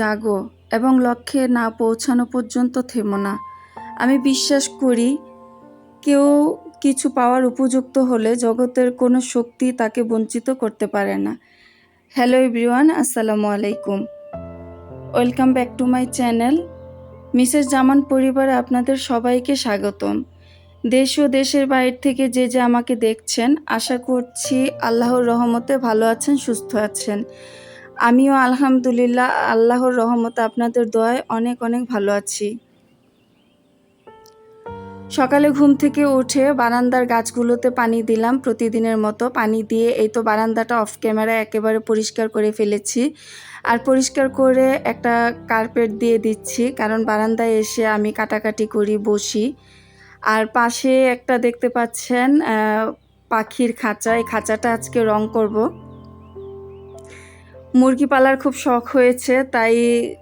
জাগো এবং লক্ষ্যে না পৌঁছানো পর্যন্ত থেমো না। আমি বিশ্বাস করি, কেউ কিছু পাওয়ার উপযুক্ত হলে জগতের কোনো শক্তি তাকে বঞ্চিত করতে পারে না। হ্যালো এভরিওয়ান, আসসালামু আলাইকুম। Welcome back to my channel. Mrs Zaman পরিবারে আপনাদের সবাইকে স্বাগতম। দেশ ও দেশের বাইরে থেকে যে যে আমাকে দেখছেন, আশা করছি আল্লাহর রহমতে ভালো আছেন, সুস্থ আছেন। আমিও আলহামদুলিল্লাহ আল্লাহর রহমত আপনাদের দোয়ায় অনেক অনেক ভালো আছি। সকালে ঘুম থেকে উঠে বারান্দার গাছগুলোতে পানি দিলাম প্রতিদিনের মতো। পানি দিয়ে এই তো বারান্দাটা অফ ক্যামেরা একেবারে পরিষ্কার করে ফেলেছি। আর পরিষ্কার করে একটা কার্পেট দিয়ে দিচ্ছি, কারণ বারান্দায় এসে আমি কাটাকাটি করি, বসি। আর পাশে একটা দেখতে পাচ্ছেন পাখির খাঁচা। এই খাঁচাটা আজকে রং করব। মুরগি পালার খুব শখ হয়েছে, তাই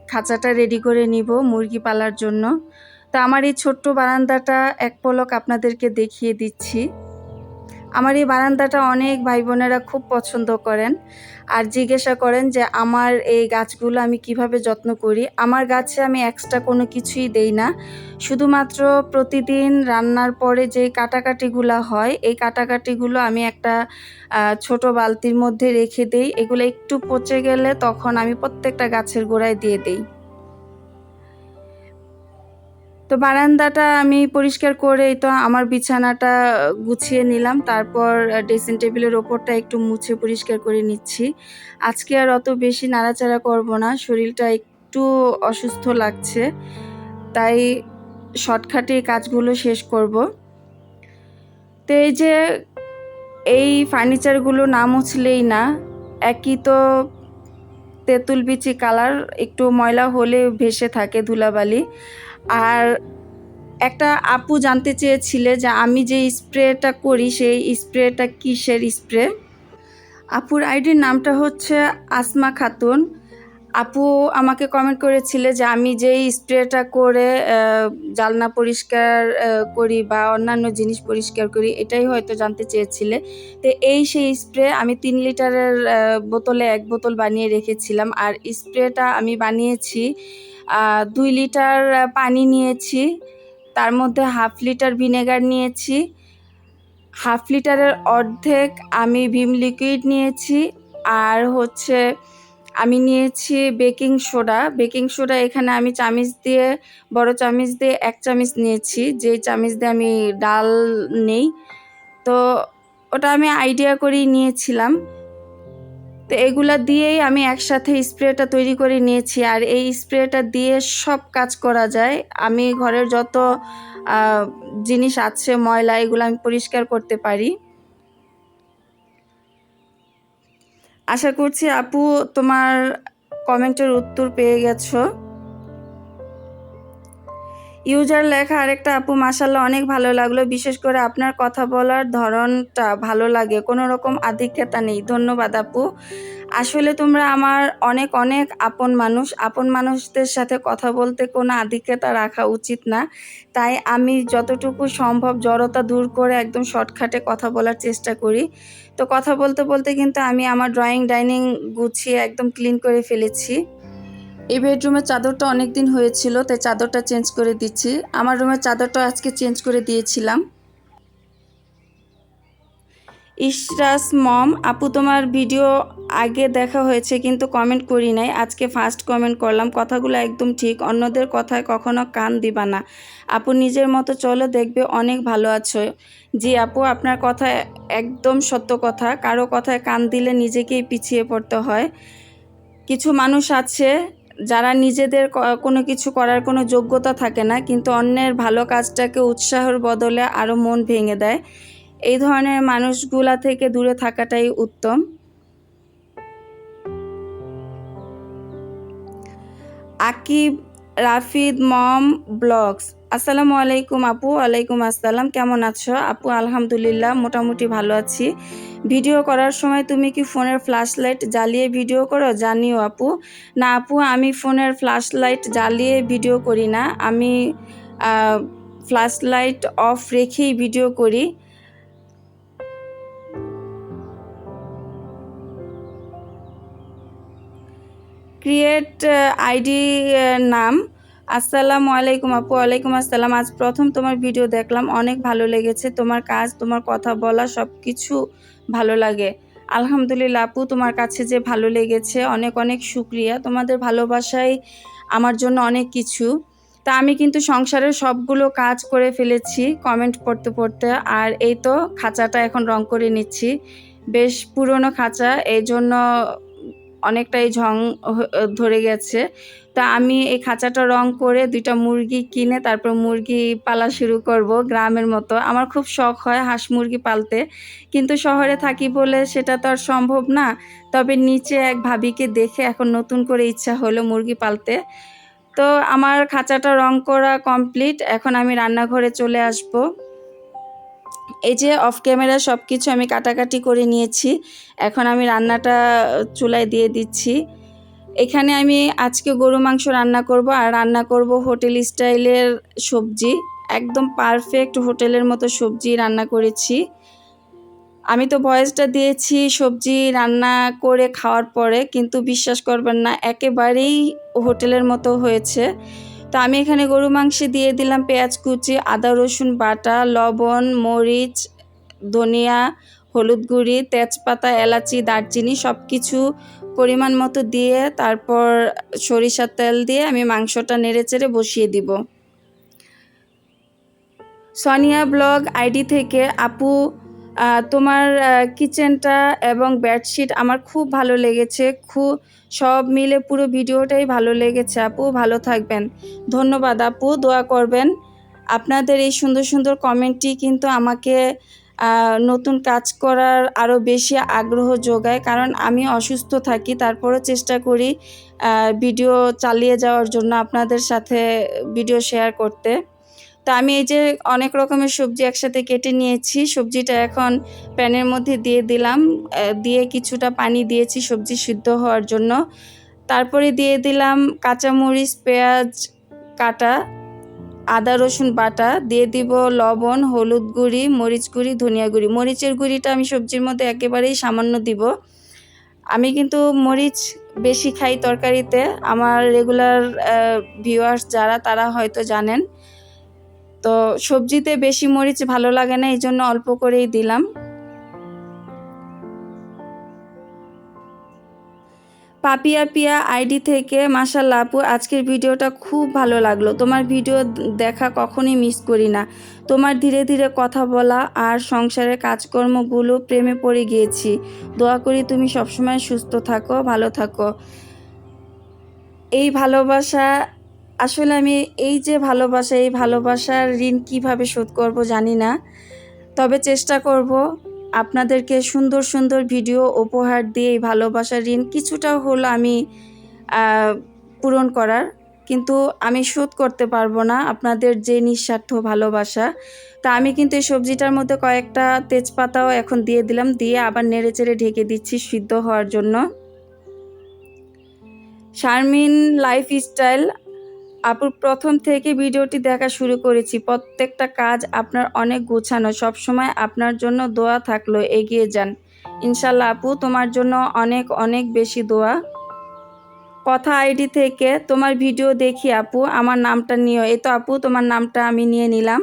খাঁচাটা রেডি করে নিব মুরগি পালার জন্য। তা আমার এই ছোট্ট বারান্দাটা এক পলক আপনাদেরকে দেখিয়ে দিচ্ছি। আমার এই বারান্দাটা অনেক ভাই বোনেরা খুব পছন্দ করেন আর জিজ্ঞাসা করেন যে আমার এই গাছগুলো আমি কীভাবে যত্ন করি। আমার গাছে আমি এক্সট্রা কোনো কিছুই দেই না। শুধুমাত্র প্রতিদিন রান্নার পরে যে কাটাকাটিগুলো হয়, এই কাটাকাটিগুলো আমি একটা ছোট বালতির মধ্যে রেখে দেই। এগুলো একটু পচে গেলে তখন আমি প্রত্যেকটা গাছের গোড়ায় দিয়ে দেই। তো বারান্দাটা আমি পরিষ্কার করে তো আমার বিছানাটা গুছিয়ে নিলাম। তারপর ড্রেসিং টেবিলের ওপরটা একটু মুছে পরিষ্কার করে নিচ্ছি। আজকে আর অত বেশি নাড়াচাড়া করব না, শরীরটা একটু অসুস্থ লাগছে। তাই শর্টকাটে কাজগুলো শেষ করব। তো এই যে, এই ফার্নিচারগুলো না মুছলেই না, একই তো তেঁতুল বিচি কালার, একটু ময়লা হলে ভেসে থাকে ধুলাবালি। আর একটা আপু জানতে চেয়েছিলে যে আমি যে স্প্রেটা করি, সেই স্প্রেটা কিসের স্প্রে? আপুর আইডির নামটা হচ্ছে আসমা খাতুন। আপু আমাকে কমেন্ট করেছিলে যে আমি যেই স্প্রেটা করে জালনা পরিষ্কার করি বা অন্যান্য জিনিস পরিষ্কার করি, এটাই হয়তো জানতে চেয়েছিলে। তো এই সেই স্প্রে আমি তিন লিটারের বোতলে এক বোতল বানিয়ে রেখেছিলাম। আর স্প্রেটা আমি বানিয়েছি দুই লিটার পানি নিয়েছি, তার মধ্যে হাফ লিটার ভিনেগার নিয়েছি, হাফ লিটারের অর্ধেক আমি ভিম লিকুইড নিয়েছি, আর হচ্ছে আমি নিয়েছি বেকিং সোডা। বেকিং সোডা এখানে আমি চামিচ দিয়ে, বড় চামিচ দিয়ে এক চামিচ নিয়েছি। যে চামিচ দিয়ে আমি ডাল নেই। তো ওটা আমি আইডিয়া করেই নিয়েছিলাম। তো এগুলা দিয়েই আমি একসাথে স্প্রেটা তৈরি করে নিয়েছি। আর এই স্প্রেটা দিয়ে সব কাজ করা যায়। আমি ঘরের যত জিনিস আছে, ময়লা, এগুলো আমি পরিষ্কার করতে পারি। আশা করছি আপু তোমার কমেন্টের উত্তর পেয়ে গেছো। ইউজার লেখা আরেকটা, আপু মাসাল্লাহ অনেক ভালো লাগল। বিশেষ করে আপনার কথা বলার ধরনটা ভালো লাগে। কোনো রকম আধিক্যতা নেই। ধন্যবাদ, আপু। আসলে তোমরা আমার অনেক অনেক আপন মানুষ। আপন মানুষদের সাথে কথা বলতে কোনো আধিক্যতা রাখা উচিত না। তাই আমি যতটুকু সম্ভব জড়তা দূর করে একদম শর্টকাটে কথা বলার চেষ্টা করি। তো কথা বলতে বলতে কিন্তু আমি আমার ড্রয়িং ডাইনিং গুছিয়ে একদম ক্লিন করে ফেলেছি। এই বেডরুমের চাদরটা অনেক দিন হয়েছিল, তাই চাদরটা চেঞ্জ করে দিচ্ছি। আমার রুমের চাদরটা আজকে চেঞ্জ করে দিয়েছিলাম। ইশরাস মম, আপু তোমার ভিডিও আগে দেখা হয়েছে, কিন্তু কমেন্ট করি নাই। আজকে ফার্স্ট কমেন্ট করলাম, কথাগুলো একদম ঠিক, অন্যদের কথায় কখনো কান দিবা না। আপু নিজের মতো চলো, দেখবে অনেক ভালো আছো। জি আপু, আপনার কথা একদম সত্য কথা, কারও কথায় কান দিলে নিজেকেই পিছিয়ে পড়তে হয়। কিছু মানুষ আছে যারা নিজেদের কোনো কিছু করার কোনো যোগ্যতা থাকে না, কিন্তু অন্যের ভালো কাজটাকে উৎসাহর বদলে আরও মন ভেঙে দেয়। এই ধরনের মানুষগুলা থেকে দূরে থাকাটাই উত্তম। আকিব, রাফিদ, মম, ব্লগস। আসসালামু আলাইকুম আপু ওয়ালাইকুম আসসালাম। কেমন আছো? আপু, আলহামদুলিল্লাহ, মোটামুটি ভালো আছি। ভিডিও করার সময় তুমি কি ফোনের ফ্ল্যাশ লাইট জ্বালিয়ে ভিডিও করো? জানিও আপু। না আপু, আমি ফোনের ফ্ল্যাশ লাইট জ্বালিয়ে ভিডিও করি না। আমি ফ্ল্যাশ লাইট অফ রেখেই ভিডিও করি। ক্রিয়েট আইডি নাম আসসালামু আলাইকুম আপু, ওয়ালাইকুম আসসালাম। আজ প্রথম তোমার ভিডিও দেখলাম, অনেক ভালো লেগেছে। তোমার কাজ, তোমার কথা বলা সব কিছু ভালো লাগে। আলহামদুলিল্লাহ আপু, তোমার কাছে যে ভালো লেগেছে, অনেক অনেক শুক্রিয়া। তোমাদের ভালোবাসাই আমার জন্য অনেক কিছু। তা আমি কিন্তু সংসারের সবগুলো কাজ করে ফেলেছি কমেন্ট পড়তে পড়তে। আর এই তো খাঁচাটা এখন রং করে নিচ্ছি। বেশ পুরনো খাঁচা এই জন্য অনেকটাই ঝং ধরে গেছে। তা আমি এই খাঁচাটা রং করে দুইটা মুরগি কিনে তারপর মুরগি পালা শুরু করব গ্রামের মতো। আমার খুব শখ হয় হাঁস মুরগি পালতে। কিন্তু শহরে থাকি বলে সেটা তো আর সম্ভব না। তবে নিচে এক ভাবিকে দেখে এখন নতুন করে ইচ্ছা হলো মুরগি পালতে। তো আমার খাঁচাটা রং করা কমপ্লিট। এখন আমি রান্নাঘরে চলে আসব। এই যে অফ ক্যামেরা সব কিছু আমি কাটাকাটি করে নিয়েছি। এখন আমি রান্নাটা, চুলায় দিয়ে দিচ্ছি। এখানে আমি আজকে গরু মাংস রান্না করব আর রান্না করব হোটেল স্টাইলের সবজি। একদম পারফেক্ট হোটেলের মতো সবজি রান্না করেছি। আমি তো ভয়েসটা দিয়েছি সবজি রান্না করে খাওয়ার পরে, কিন্তু বিশ্বাস করবেন না, একেবারেই হোটেলের মতো হয়েছে। তো আমি এখানে গরু মাংসে দিয়ে দিলাম, পেঁয়াজ কুচি, আদা, রসুন বাটা, লবণ, মরিচ, ধনিয়া, হলুদ গুঁড়ি, তেজপাতা, এলাচি, দারচিনি সব কিছু পরিমাণ মতো দিয়ে তারপর সরিষার তেল দিয়ে আমি মাংসটা নেড়ে চেড়ে বসিয়ে দিব। সোনিয়া ব্লগ আইডি থেকে আপু তোমার কিচেনটা এবং বেডশিট আমার খুব ভালো লেগেছে। খুব সব মিলে পুরো ভিডিওটাই ভালো লেগেছে আপু। ভালো থাকবেন। ধন্যবাদ আপু। দোয়া করবেন। আপনাদের এই সুন্দর সুন্দর কমেন্টটি কিন্তু আমাকে নতুন কাজ করার আরও বেশি আগ্রহ যোগায়। কারণ আমি অসুস্থ থাকি, তারপরও চেষ্টা করি ভিডিও চালিয়ে যাওয়ার জন্য আপনাদের সাথে ভিডিও শেয়ার করতে। তো আমি এই যে অনেক রকমের সবজি একসাথে কেটে নিয়েছি, সবজিটা এখন প্যানের মধ্যে দিয়ে দিলাম। দিয়ে কিছুটা পানি দিয়েছি সবজি সিদ্ধ হওয়ার জন্য। তারপরে দিয়ে দিলাম কাঁচামরিচ, পেঁয়াজ, কাটা, আদা, রসুন বাটা। দিয়ে দিব লবণ, হলুদ গুঁড়ি, মরিচ গুঁড়ি, ধনিয়া গুঁড়ি। মরিচের গুঁড়িটা আমি সবজির মধ্যে একেবারেই সামান্য দিব। আমি কিন্তু মরিচ বেশি খাই তরকারিতে। আমার রেগুলার ভিউয়ার্স যারা, তারা হয়তো জানেন। তো সবজিতে বেশি মরিচ ভালো লাগে না, এই জন্য অল্প করেই দিলাম। পাপিয়া পিয়া আইডি থেকে মাসাল্লাহ আপু, আজকের ভিডিওটা খুব ভালো লাগল। তোমার ভিডিও দেখা কখনই মিস করি না। তোমার ধীরে ধীরে কথা বলা আর সংসারের কাজকর্মগুলো প্রেমে পড়ে গিয়েছি। দোয়া করি তুমি সবসময় সুস্থ থাকো, ভালো থাকো। এই ভালোবাসা আসলে আমি এই যে ভালোবাসা, এই ভালোবাসার ঋণ কীভাবে শোধ করব জানি না। তবে চেষ্টা করব আপনাদেরকে সুন্দর সুন্দর ভিডিও উপহার দিয়ে এই ভালোবাসার ঋণ কিছুটা হলো আমি পূরণ করার। কিন্তু আমি শোধ করতে পারব না আপনাদের যে নিঃস্বার্থ ভালোবাসা। তা আমি কিন্তু এই সবজিটার মধ্যে কয়েকটা তেজপাতাও এখন দিয়ে দিলাম, দিয়ে আবার নেড়ে চেড়ে ঢেকে দিচ্ছি সিদ্ধ হওয়ার জন্য। শারমিন লাইফ স্টাইল আপুর প্রথম থেকে ভিডিওটি দেখা শুরু করেছি। প্রত্যেকটা কাজ আপনার অনেক গোছানো। সবসময় আপনার জন্য দোয়া থাকল, এগিয়ে যান। ইনশাল্লাহ আপু, তোমার জন্য অনেক অনেক বেশি দোয়া। কথা আইডি থেকে তোমার ভিডিও দেখি আপু, আমার নামটা নিও। এ তো আপু, তোমার নামটা আমি নিয়ে নিলাম।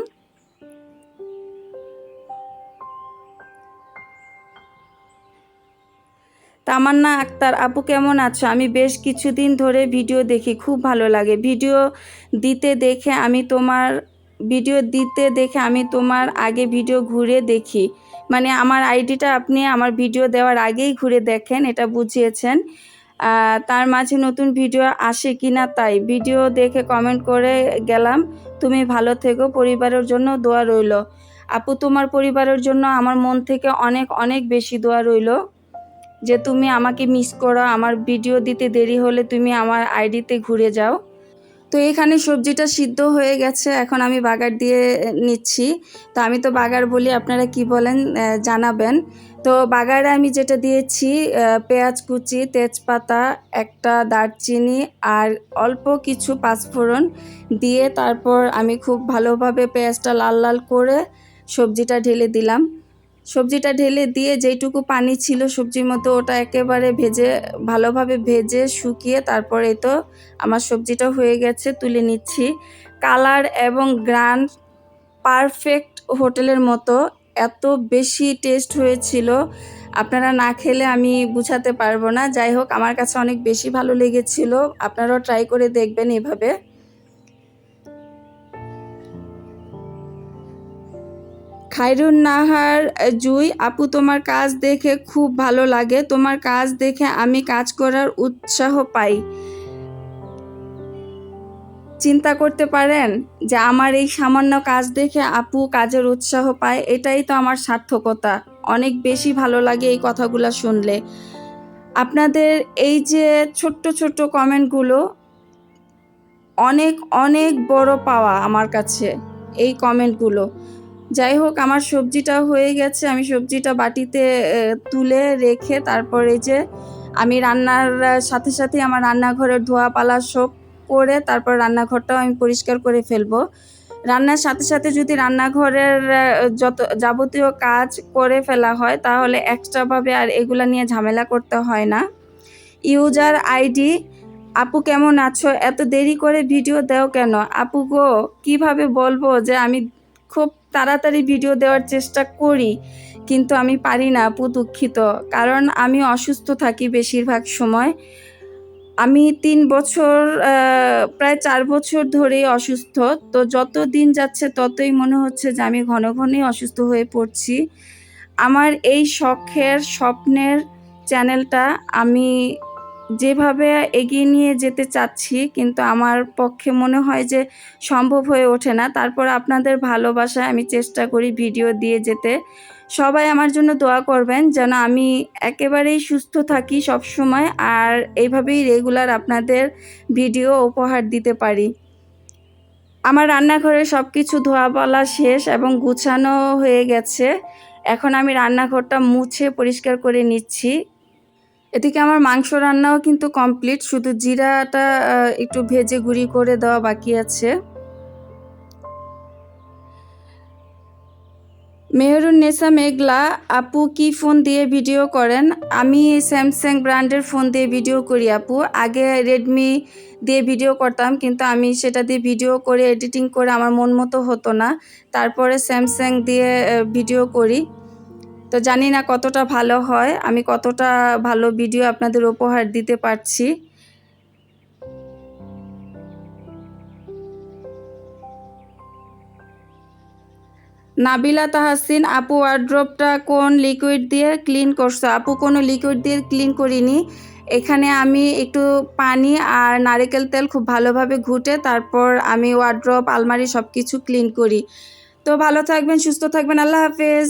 তামান্না আক্তার, আপু কেমন আছো? আমি বেশ কিছুদিন ধরে ভিডিও দেখি, খুব ভালো লাগে। ভিডিও দিতে দেখে আমি তোমার, ভিডিও দিতে দেখে আমি তোমার আগে ভিডিও ঘুরে দেখি। মানে আমার আইডিটা আপনি আমার ভিডিও দেওয়ার আগেই ঘুরে দেখেন, এটা বুঝিয়েছেন। তার মাঝে নতুন ভিডিও আসে কি না তাই ভিডিও দেখে কমেন্ট করে গেলাম, তুমি ভালো থেকো, পরিবারের জন্য দোয়া রইল। আপু, তোমার পরিবারের জন্য আমার মন থেকে অনেক অনেক বেশি দোয়া রইল। যে তুমি আমাকে মিস করো, আমার ভিডিও দিতে দেরি হলে তুমি আমার আইডিতে ঘুরে যাও। তো এখানে সবজিটা সিদ্ধ হয়ে গেছে, এখন আমি বাগার দিয়ে নিচ্ছি। তো আমি তো বাগার বলি, আপনারা কি বলেন জানাবেন। তো বাগারে আমি যেটা দিয়েছি পেঁয়াজ কুচি, তেজপাতা, একটা দারচিনি আর অল্প কিছু পাঁচফোড়ন দিয়ে তারপর আমি খুব ভালোভাবে পেঁয়াজটা লাল লাল করে সবজিটা ঢেলে দিলাম। সবজিটা ঢেলে দিয়ে যেইটুকু পানি ছিল সবজির মতো ওটা একেবারে ভেজে, ভালোভাবে ভেজে শুকিয়ে তারপরে তো আমার সবজিটা হয়ে গেছে, তুলে নিচ্ছি। কালার এবং গ্রান পারফেক্ট হোটেলের মতো, এত বেশি টেস্ট হয়েছিল, আপনারা না খেলে আমি বুঝাতে পারব না। যাই হোক, আমার কাছে অনেক বেশি ভালো লেগেছিল, আপনারাও ট্রাই করে দেখবেন এভাবে। খাইরুন নাহার জুই, আপু তোমার কাজ দেখে খুব ভালো লাগে। তোমার কাজ দেখে আমি কাজ করার উৎসাহ পাই। চিন্তা করতে পারেন যে আমার এই সামান্য কাজ দেখে আপু কাজের উৎসাহ পায়, এটাই তো আমার সার্থকতা। অনেক বেশি ভালো লাগে এই কথাগুলো শুনলে। আপনাদের এই যে ছোট্ট ছোট্ট কমেন্টগুলো অনেক অনেক বড় পাওয়া আমার কাছে, এই কমেন্টগুলো। যাই হোক, আমার সবজিটা হয়ে গেছে। আমি সবজিটা বাটিতে তুলে রেখে তারপরে যে আমি রান্নার সাথে সাথে আমার রান্নাঘরের ধোয়া পালা সব করে তারপর রান্নাঘরটাও আমি পরিষ্কার করে ফেলব। রান্নার সাথে সাথে যদি রান্নাঘরের যত যাবতীয় কাজ করে ফেলা হয়, তাহলে এক্সট্রাভাবে আর এগুলা নিয়ে ঝামেলা করতে হয় না। ইউজার আইডি, আপু কেমন আছো? এত দেরি করে ভিডিও দেও কেন? আপু গো, কীভাবে বলব যে আমি খুব তাড়াতাড়ি ভিডিও দেওয়ার চেষ্টা করি, কিন্তু আমি পারি না, আপু দুঃখিত। কারণ আমি অসুস্থ থাকি বেশিরভাগ সময়। আমি তিন বছর প্রায় চার বছর ধরেই অসুস্থ। তো যত দিন যাচ্ছে ততই মনে হচ্ছে যে আমি ঘন ঘনই অসুস্থ হয়ে পড়ছি। আমার এই শখের, স্বপ্নের চ্যানেলটা আমি যেভাবে এগিয়ে নিয়ে যেতে চাচ্ছি, কিন্তু আমার পক্ষে মনে হয় যে সম্ভব হয়ে ওঠে না। তারপর আপনাদের ভালোবাসায় আমি চেষ্টা করি ভিডিও দিয়ে যেতে। সবাই আমার জন্য দোয়া করবেন যেন আমি একেবারেই সুস্থ থাকি সব সময় আর এইভাবেই রেগুলার আপনাদের ভিডিও উপহার দিতে পারি। আমার রান্নাঘরে সব কিছু ধোয়া বলা শেষ এবং গুছানো হয়ে গেছে। এখন আমি রান্নাঘরটা মুছে পরিষ্কার করে নিচ্ছি। এদিকে আমার মাংস রান্নাও কিন্তু কমপ্লিট শুধু জিরাটা একটু ভেজে গুঁড়ি করে দেওয়া বাকি আছে। মেহরুন নেসা মেঘলা, আপু কি ফোন দিয়ে ভিডিও করেন? আমি স্যামসাং ব্র্যান্ডের ফোন দিয়ে ভিডিও করি, আপু। আগে রেডমি দিয়ে ভিডিও করতাম, কিন্তু আমি সেটা দিয়ে ভিডিও করে এডিটিং করে আমার মন মতো হতো না। তারপরে স্যামসাং দিয়ে ভিডিও করি। তো জানি না কতটা ভালো হয়, আমি কতটা ভালো ভিডিও আপনাদের উপহার দিতে পারছি। নাবিলা তাহাসিন, আপু ওয়ার্ড্রপটা কোন লিকুইড দিয়ে ক্লিন করছ? আপু কোনো লিকুইড দিয়ে ক্লিন করিনি। এখানে আমি একটু পানি আর নারিকেল তেল খুব ভালোভাবে ঘুটে তারপর আমি ওয়ার্ড্রপ আলমারি সব কিছু ক্লিন করি। তো ভালো থাকবেন, সুস্থ থাকবেন, আল্লাহ হাফেজ।